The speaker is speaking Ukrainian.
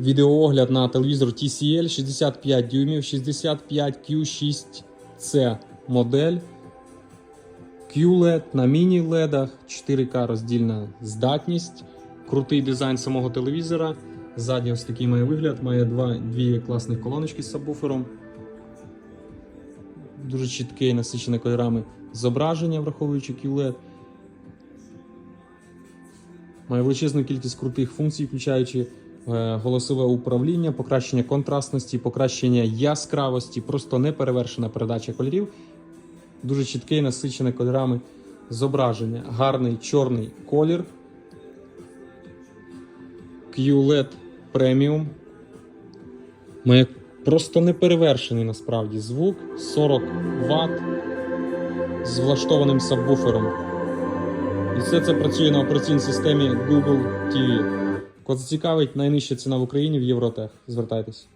Відеоогляд на телевізор TCL 65 дюймів 65Q6C модель. QLED на міні-ледах, 4К роздільна здатність, крутий дизайн самого телевізора. Ззаді ось такий має вигляд, має два, дві класних колоночки з сабвуфером. Дуже чітке і насичене кольорами зображення, враховуючи QLED. Має величезну кількість крутих функцій, включаючи голосове управління, покращення контрастності, покращення яскравості, просто неперевершена передача кольорів. Дуже чітке і насичене кольорами зображення. Гарний чорний колір. QLED Premium. Має просто неперевершений насправді звук 40 Вт з влаштованим сабвуфером. І все це працює на операційній системі Google TV. Кого зацікавить найнижча ціна в Україні в Євротех. Звертайтесь.